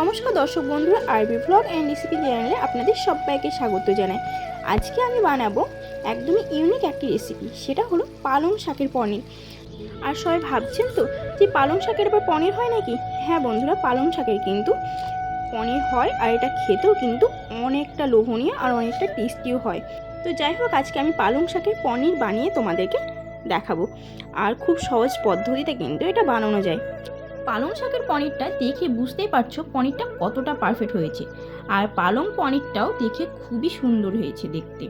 নমস্কার দর্শক বন্ধুরা আরবি ব্লগ অ্যান্ড রেসিপি চ্যানেলে আপনাদের সবাইকে স্বাগত জানাই। আজকে আমি বানাবো একদমই ইউনিক একটি রেসিপি সেটা হলো পালং শাকের পনির। আর সবাই ভাবছেন তো যে পালং শাকের আবার পনির হয় নাকি? হ্যাঁ বন্ধুরা, পালং শাকের কিন্তু পনির হয় আর এটা খেতেও কিন্তু অনেকটা লোভনীয় আর অনেকটা টেস্টিও হয়। তো যাই হোক, আজকে আমি পালং শাকের পনির বানিয়ে তোমাদেরকে দেখাবো। আর খুব সহজ পদ্ধতিতে কিন্তু এটা বানানো যায়। পালং শাকের পনিরটা দেখে বুঝতেই পারছ পনিরটা কতটা পারফেক্ট হয়েছে। আর পালং পনিরটাও দেখে খুবই সুন্দর হয়েছে দেখতে।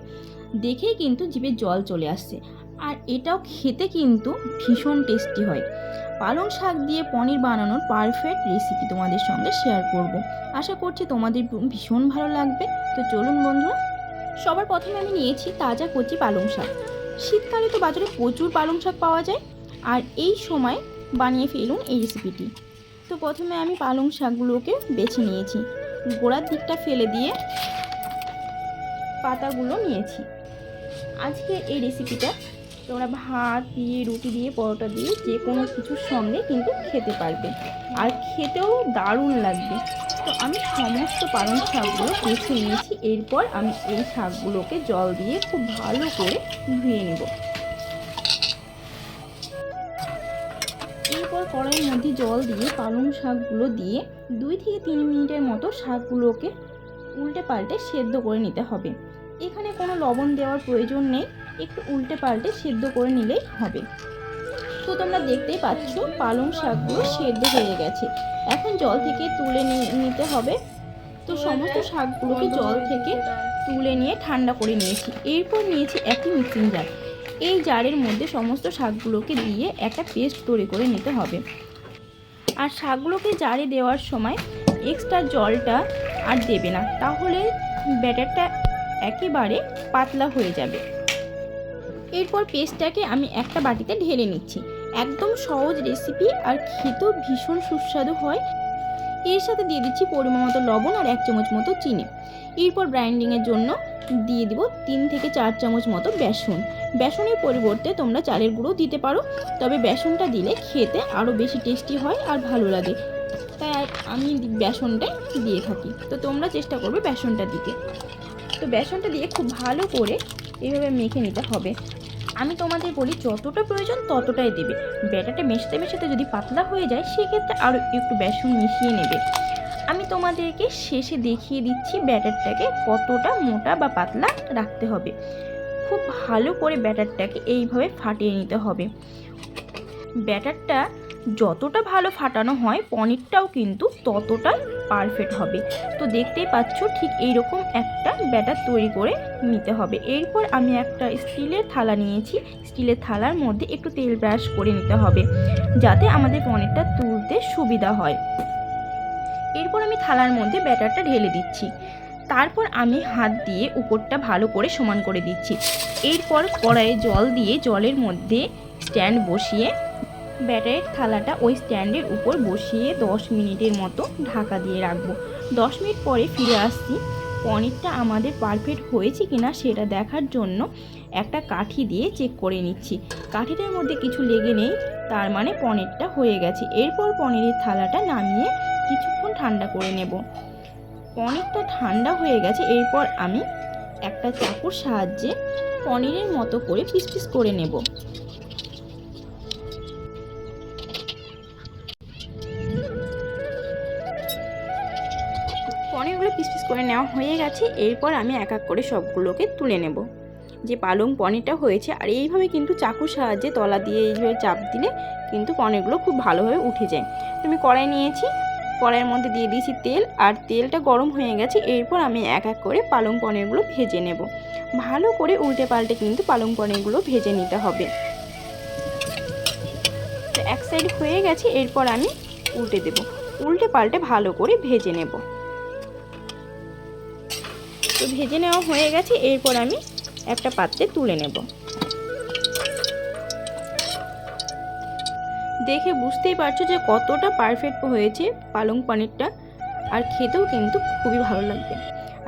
দেখেই কিন্তু জিভে জল চলে আসছে। আর এটাও খেতে কিন্তু ভীষণ টেস্টি হয়। পালং শাক দিয়ে পনির বানানোর পারফেক্ট রেসিপি তোমাদের সঙ্গে শেয়ার করব। আশা করছি তোমাদের ভীষণ ভালো লাগবে। তো চলুন বন্ধুরা, সবার প্রথমে আমি নিয়েছি তাজা কচি পালং শাক। শীতকালে তো বাজারে প্রচুর পালং শাক পাওয়া যায়। আর এই সময় বানিয়ে ফেলুন এই রেসিপিটি তো প্রথমে আমি পালং শাকগুলোকে বেছে নিয়েছি। গোড়ার দিকটা ফেলে দিয়ে পাতাগুলো নিয়েছি। আজকে এই রেসিপিটা তোমরা ভাত দিয়ে, রুটি দিয়ে, পরোটা দিয়ে যে কোনো কিছুর সঙ্গে কিন্তু খেতে পারবে। আর খেতেও দারুণ লাগবে। তো আমি সমস্ত পালং শাকগুলো বেছে নিয়েছি। এরপর আমি এই শাকগুলোকে জল দিয়ে খুব ভালো করে ধুয়ে নেব। এরপর কড়াইয়ের মধ্যে জল দিয়ে পালং শাকগুলো দিয়ে দুই থেকে তিন মিনিটের মতো শাকগুলোকে উল্টে পাল্টে সেদ্ধ করে নিতে হবে। এখানে কোনো লবণ দেওয়ার প্রয়োজন নেই, একটু উল্টে পাল্টে সেদ্ধ করে নিলেই হবে। তো তোমরা দেখতেই পাচ্ছ, পালং শাকগুলো সেদ্ধ হয়ে গেছে। এখন জল থেকে তুলে নিতে হবে। তো সমস্ত শাকগুলোকে জল থেকে তুলে নিয়ে ঠান্ডা করে নিয়েছি। এরপর নিয়েছি একটি মিক্সিং জার এই জারের মধ্যে সমস্ত শাকগুলোকে দিয়ে একটা পেস্ট তৈরি করে নিতে হবে। আর শাকগুলোকে জারে দেওয়ার সময় এক্সট্রা জলটা আর দেবে না, তাহলে ব্যাটারটা একেবারে পাতলা হয়ে যাবে। এরপর পেস্টটাকে আমি একটা বাটিতে ঢেলে নিচ্ছি। একদম সহজ রেসিপি আর খেতেও ভীষণ সুস্বাদু হয়। এর সাথে দিয়ে দিচ্ছি পরিমাণ মতো লবণ আর এক চামচ মতো চিনি। এরপর ব্রাইন্ডিংয়ের জন্য দিয়ে দিব তিন থেকে চার চামচ মতো বেসন। বেসনের পরিবর্তে তোমরা চালের গুঁড়ো দিতে পারো, তবে বেসনটা দিলে খেতে আরও বেশি টেস্টি হয় আর ভালো লাগে। তাই আমি বেসনটাই দিয়ে থাকি। তো তোমরা চেষ্টা করবে বেসনটা দিতে। তো বেসনটা দিয়ে খুব ভালো করে এভাবে মেখে নিতে হবে। আমি তোমাদের বলি, যতটা প্রয়োজন ততটাই দেবে। ব্যাটারটা মেশাতে মেশাতে যদি পাতলা হয়ে যায়, সেক্ষেত্রে আরও একটু বেসন মিশিয়ে নেবে। আমি তোমাদেরকে শেষে দেখিয়ে দিচ্ছি ব্যাটারটাকে কতটা মোটা বা পাতলা রাখতে হবে। খুব ভালো করে ব্যাটারটাকে এইভাবে ফাটিয়ে নিতে হবে। ব্যাটারটা যতটা ভালো ফাটানো হয়, পনিরটাও কিন্তু ততটা পারফেক্ট হবে। তো দেখতেই পাচ্ছ ঠিক এইরকম একটা ব্যাটার তৈরি করে নিতে হবে। এরপর আমি একটা স্টিলের থালা নিয়েছি। স্টিলের থালার মধ্যে একটু তেল ব্রাশ করে নিতে হবে, যাতে আমাদের পনিরটা তুলতে সুবিধা হয়। এরপর আমি থালার মধ্যে ব্যাটারটা ঢেলে দিচ্ছি। তারপর আমি হাত দিয়ে উপরটা ভালো করে সমান করে দিচ্ছি। এরপর কড়াইয়ে জল দিয়ে জলের মধ্যে স্ট্যান্ড বসিয়ে ব্যাটারের থালাটা ওই স্ট্যান্ডের উপর বসিয়ে দশ মিনিটের মতো ঢাকা দিয়ে রাখব। দশ মিনিট পরে ফিরে আসছি। পনিরটা আমাদের পারফেক্ট হয়েছে কিনা সেটা দেখার জন্য একটা কাঠি দিয়ে চেক করে নিচ্ছি। কাঠিটার মধ্যে কিছু লেগে নেই, তার মানে পনিরটা হয়ে গেছে। এরপর পনিরের থালাটা নামিয়ে কিছুক্ষণ ঠান্ডা করে নেব। পনিরটা ঠান্ডা হয়ে গেছে, এরপর আমি একটা চাকুর সাহায্যে পনিরের মতো করে পিস পিস করে নেব। পনিরগুলো পিস পিস করে নেওয়া হয়ে গেছে, এরপর আমি এক এক করে সবগুলোকে তুলে নেব। যে পালং পনিরটা হয়েছে, আর এইভাবে কিন্তু চাকুর সাহায্যে তলা দিয়ে এইভাবে চাপ দিলে কিন্তু পনিরগুলো খুব ভালোভাবে উঠে যায়। তুমি কড়াই নিয়েছি কড়াইয়ের মধ্যে দিয়ে দিয়েছি তেল আর তেলটা গরম হয়ে গেছে। এরপর আমি এক এক করে পালং পনিরগুলো ভেজে নেব। ভালো করে উল্টে পাল্টে কিন্তু পালং পনিরগুলো ভেজে নিতে হবে। তো এক সাইড হয়ে গেছে, এরপর আমি উল্টে দেব। উল্টে পাল্টে ভালো করে ভেজে নেব। তো ভেজে নেওয়া হয়ে গেছে, এরপর আমি একটা পাত্রে তুলে নেব। দেখে বুঝতেই পারছ যে কতটা পারফেক্ট হয়েছে পালং পনিরটা। আর খেতেও কিন্তু খুবই ভালো লাগবে।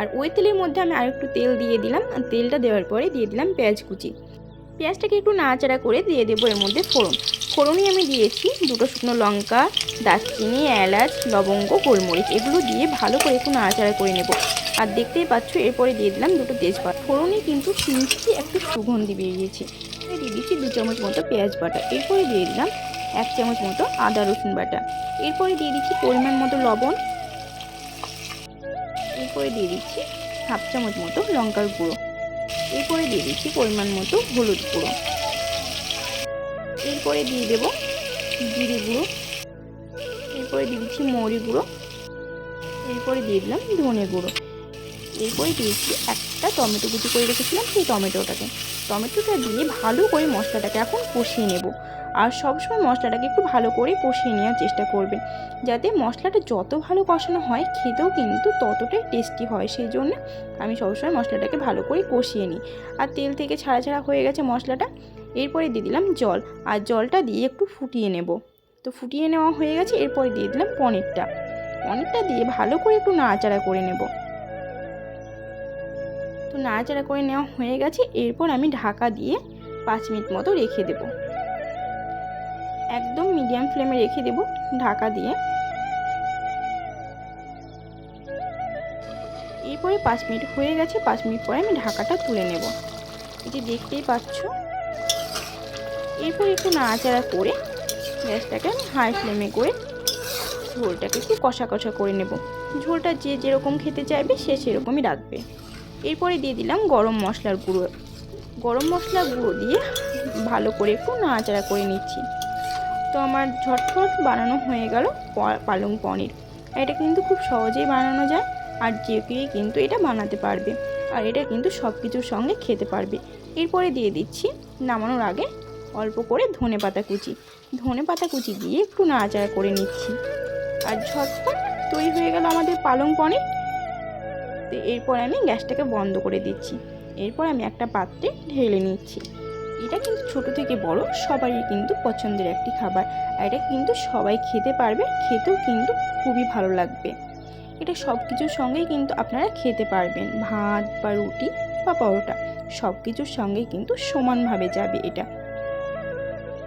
আর ওই তেলের মধ্যে আমি আর একটু তেল দিয়ে দিলাম। আর তেলটা দেওয়ার পরে দিয়ে দিলাম পেঁয়াজ কুচি। পেঁয়াজটাকে একটু নাড়াচাড়া করে দিয়ে দেবো এর মধ্যে ফোড়ন। ফোড়নই আমি দিয়েছি দুটো শুকনো লঙ্কা, দারচিনি, এলাচ, লবঙ্গ, গোলমরিচ। এগুলো দিয়ে ভালো করে একটু নাড়াচাড়া করে নেব। আর দেখতেই পাচ্ছ এরপরে দিয়ে দিলাম দুটো তেজপাতা। ফোড়নে কিন্তু মিষ্টি একটু সুগন্ধি বেরিয়েছে। দিয়ে দিচ্ছি দু চামচ মতো পেঁয়াজ বাটা। এরপরে দিয়ে দিলাম এক চামচ মতো আদা রসুন বাটা। এরপরে দিয়ে দিচ্ছি পরিমাণ মতো লবণ। এরপরে দিয়ে দিচ্ছি হাফ চামচ মতো লঙ্কার গুঁড়ো। এরপরে দিয়ে দিচ্ছি পরিমাণ মতো হলুদ গুঁড়ো। এরপরে দিয়ে দেব জিরে গুঁড়ো। এরপরে দিয়ে দিচ্ছি মৌরি গুঁড়ো। এরপরে দিয়ে দিলাম ধনে গুঁড়ো। এরপরে দিয়েছি একটা টমেটো কুচি করে রেখেছিলাম সেই টমেটোটাকে। টমেটোটা দিয়ে ভালো করে মশলাটাকে এখন কষিয়ে নেব। আর সবসময় মশলাটাকে একটু ভালো করে কষিয়ে নেওয়ার চেষ্টা করবেন। যাতে মশলাটা যত ভালো কষানো হয়, খেতেও কিন্তু ততটাই টেস্টি হয়। সেই জন্য আমি সবসময় মশলাটাকে ভালো করে কষিয়ে নিই। আর তেল থেকে ছাড়া ছাড়া হয়ে গেছে মশলাটা, এরপরে দিয়ে দিলাম জল। আর জলটা দিয়ে একটু ফুটিয়ে নেব। তো ফুটিয়ে নেওয়া হয়ে গেছে, এরপরে দিয়ে দিলাম পনিরটা। পনিরটা দিয়ে ভালো করে একটু নাড়াচাড়া করে নেব। তো নাড়াচাড়া করে নেওয়া হয়ে গেছে, এরপর আমি ঢাকা দিয়ে পাঁচ মিনিট মতো রেখে দেব। একদম মিডিয়াম ফ্লেমে রেখে দেব ঢাকা দিয়ে। এরপরে পাঁচ মিনিট হয়ে গেছে, পাঁচ মিনিট পরে আমি ঢাকাটা তুলে নেব। যে দেখতেই পাচ্ছ। এরপর একটু নাড়াচাড়া করে গ্যাসটাকে আমি হাই ফ্লেমে করে ঝোলটাকে একটু কষা কষা করে নেব। ঝোলটা যে যেরকম খেতে চাইবে সে সেরকমই রাখবে এরপরে দিয়ে দিলাম গরম মশলার গুঁড়ো। গরম মশলার গুঁড়ো দিয়ে ভালো করে একটু নাড়াচাড়া করে নিচ্ছি। তো আমার ঝটফট বানানো হয়ে গেল পালং পনির। এটা কিন্তু খুব সহজেই বানানো যায় আর যে কেউই কিন্তু এটা বানাতে পারবে আর এটা কিন্তু সব কিছুর সঙ্গে খেতে পারবে। এরপরে দিয়ে দিচ্ছি নামানোর আগে অল্প করে ধনে পাতা কুচি। ধনে পাতা কুচি দিয়ে একটু নাড়াচাড়া করে নিচ্ছি। আর ঝটপট তৈরি হয়ে গেল আমাদের পালং পনির। তো এরপর আমি গ্যাসটাকে বন্ধ করে দিচ্ছি। এরপর আমি একটা পাত্রে ঢেলে নিচ্ছি। এটা কিন্তু ছোট থেকে বড়, সবারই কিন্তু পছন্দের একটি খাবার। আর এটা কিন্তু সবাই খেতে পারবে, খেতেও কিন্তু খুবই ভালো লাগবে। এটা সব কিছুর সঙ্গেই কিন্তু আপনারা খেতে পারবেন, ভাত বা রুটি বা পরোটা সব কিছুর সঙ্গেই কিন্তু সমানভাবে যাবে এটা।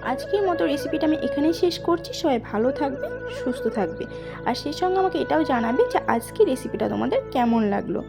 আজকের মতো রেসিপিটা আমি এখানেই শেষ করছি, সবাই ভালো থাকবে, সুস্থ থাকবে। আর সেই সঙ্গে আমাকে এটাও জানাবে যে আজকের রেসিপিটা তোমাদের কেমন লাগল।